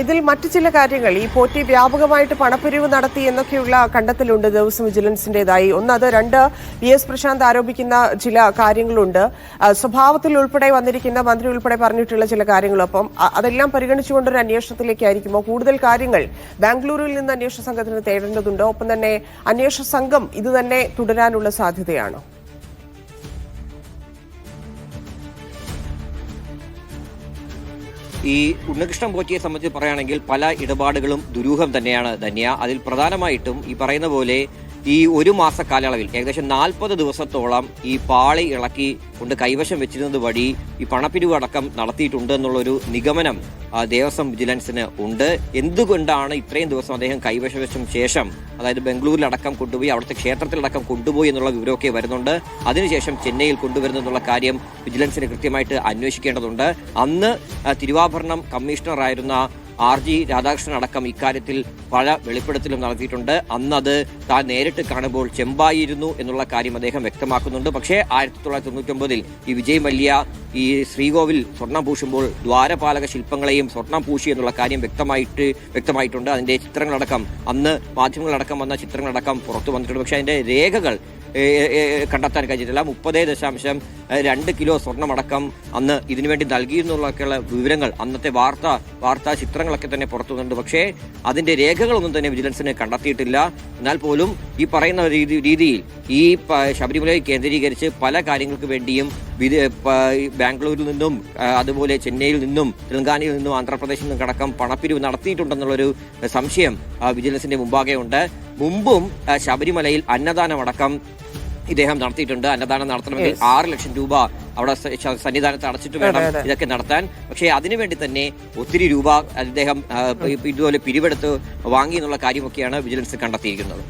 ഇതിൽ മറ്റു ചില കാര്യങ്ങൾ. ഈ പോറ്റി വ്യാപകമായിട്ട് പണപ്പിരിവ് നടത്തി എന്നൊക്കെയുള്ള കണ്ടെത്തലുണ്ട്. ദേവസ്വം വിജിലൻസിന്റേതായി. ഒന്ന് അത് രണ്ട് വി എസ് പ്രശാന്ത് ആരോപിക്കുന്ന ചില കാര്യങ്ങളുണ്ട്. സ്വഭാവത്തിൽ ഉൾപ്പെടെ വന്നിരിക്കുന്ന മന്ത്രി ഉൾപ്പെടെ പറഞ്ഞിട്ടുള്ള ചില കാര്യങ്ങൾ. അപ്പം അതെല്ലാം പരിഗണിച്ചുകൊണ്ടൊരു അന്വേഷണത്തിലേക്കായിരിക്കുമോ? കൂടുതൽ കാര്യങ്ങൾ ബാംഗ്ലൂരിൽ നിന്ന് അന്വേഷണ സംഘത്തിന് തേടേണ്ടതുണ്ടോ. ഒപ്പം തന്നെ അന്വേഷണ സംഘം ഇത് തന്നെ തുടരാനുള്ള സാധ്യതയാണോ? ഈ ഉണ്ണികൃഷ്ണൻ പോറ്റിയെ സംബന്ധിച്ച് പറയുകയാണെങ്കിൽ പല ഇടപാടുകളും ദുരൂഹം തന്നെയാണ് ധന്യ. അതിൽ പ്രധാനമായിട്ടും ഈ പറയുന്ന പോലെ ഈ ഒരു മാസ കാലയളവിൽ ഏകദേശം നാൽപ്പത് ദിവസത്തോളം ഈ പാളി ഇളക്കി കൊണ്ട് കൈവശം വെച്ചിരുന്നത് വഴി ഈ പണപ്പിരിവ് അടക്കം നടത്തിയിട്ടുണ്ട് എന്നുള്ളൊരു നിഗമനം ദേവസ്വം വിജിലൻസിന് ഉണ്ട്. എന്തുകൊണ്ടാണ് ഇത്രയും ദിവസം അദ്ദേഹം കൈവശം വെച്ച ശേഷം അതായത് ബംഗളൂരിലടക്കം കൊണ്ടുപോയി അവിടുത്തെ ക്ഷേത്രത്തിലടക്കം കൊണ്ടുപോയി എന്നുള്ള വിവരമൊക്കെ വരുന്നുണ്ട്. അതിനുശേഷം ചെന്നൈയിൽ കൊണ്ടുവരുന്നു എന്നുള്ള കാര്യം വിജിലൻസിന് കൃത്യമായിട്ട് അന്വേഷിക്കേണ്ടതുണ്ട്. അന്ന് തിരുവാഭരണം കമ്മീഷണറായിരുന്ന ആർ ജി രാധാകൃഷ്ണൻ അടക്കം ഇക്കാര്യത്തിൽ പല വെളിപ്പെടുത്തലും നടത്തിയിട്ടുണ്ട്. അന്നത് താൻ നേരിട്ട് കാണുമ്പോൾ ചെമ്പായിരുന്നു എന്നുള്ള കാര്യം അദ്ദേഹം വ്യക്തമാക്കുന്നുണ്ട്. പക്ഷേ ആയിരത്തി തൊള്ളായിരത്തി തൊണ്ണൂറ്റൊമ്പതിൽ ഈ വിജയ് മല്യ ഈ ശ്രീകോവിൽ സ്വർണം പൂശുമ്പോൾ ദ്വാരപാലക ശില്പങ്ങളെയും സ്വർണം പൂശി എന്നുള്ള കാര്യം വ്യക്തമായിട്ട് വ്യക്തമായിട്ടുണ്ട്. അതിന്റെ ചിത്രങ്ങളടക്കം അന്ന് മാധ്യമങ്ങളടക്കം വന്ന ചിത്രങ്ങളടക്കം പുറത്തു വന്നിട്ടുണ്ട്. പക്ഷേ അതിന്റെ രേഖകൾ കണ്ടെത്താൻ കഴിഞ്ഞിട്ടില്ല. മുപ്പത് ദശാംശം രണ്ട് കിലോ സ്വർണമടക്കം അന്ന് ഇതിനുവേണ്ടി നൽകിയെന്നുള്ളൊക്കെയുള്ള വിവരങ്ങൾ അന്നത്തെ വാർത്ത വാർത്താ ചിത്രങ്ങളൊക്കെ തന്നെ പുറത്തു വന്നിട്ടുണ്ട് പക്ഷേ അതിന്റെ രേഖകളൊന്നും തന്നെ വിജിലൻസിന് കണ്ടെത്തിയിട്ടില്ല. എന്നാൽ പോലും ഈ പറയുന്ന രീതി രീതിയിൽ ഈ ശബരിമലയെ കേന്ദ്രീകരിച്ച് പല കാര്യങ്ങൾക്ക് വേണ്ടിയും ബാംഗ്ലൂരിൽ നിന്നും അതുപോലെ ചെന്നൈയിൽ നിന്നും തെലങ്കാനയിൽ നിന്നും ആന്ധ്രാപ്രദേശിൽ നിന്നും അടക്കം പണപ്പിരിവ് നടത്തിയിട്ടുണ്ടെന്നുള്ളൊരു സംശയം വിജിലൻസിന്റെ മുമ്പാകെ ഉണ്ട് മുമ്പും ശബരിമലയിൽ അന്നദാനമടക്കം ഇദ്ദേഹം നടത്തിയിട്ടുണ്ട്. അന്നദാനം നടത്തണമെങ്കിൽ ആറ് ലക്ഷം രൂപ അവിടെ സന്നിധാനത്ത് അടച്ചിട്ട് വേണം ഇതൊക്കെ നടത്താൻ. പക്ഷേ അതിനുവേണ്ടി തന്നെ ഒത്തിരി രൂപ അദ്ദേഹം ഇതുപോലെ പിരിവെടുത്ത് വാങ്ങി എന്നുള്ള കാര്യമൊക്കെയാണ് വിജിലൻസ് കണ്ടെത്തിയിരിക്കുന്നത്.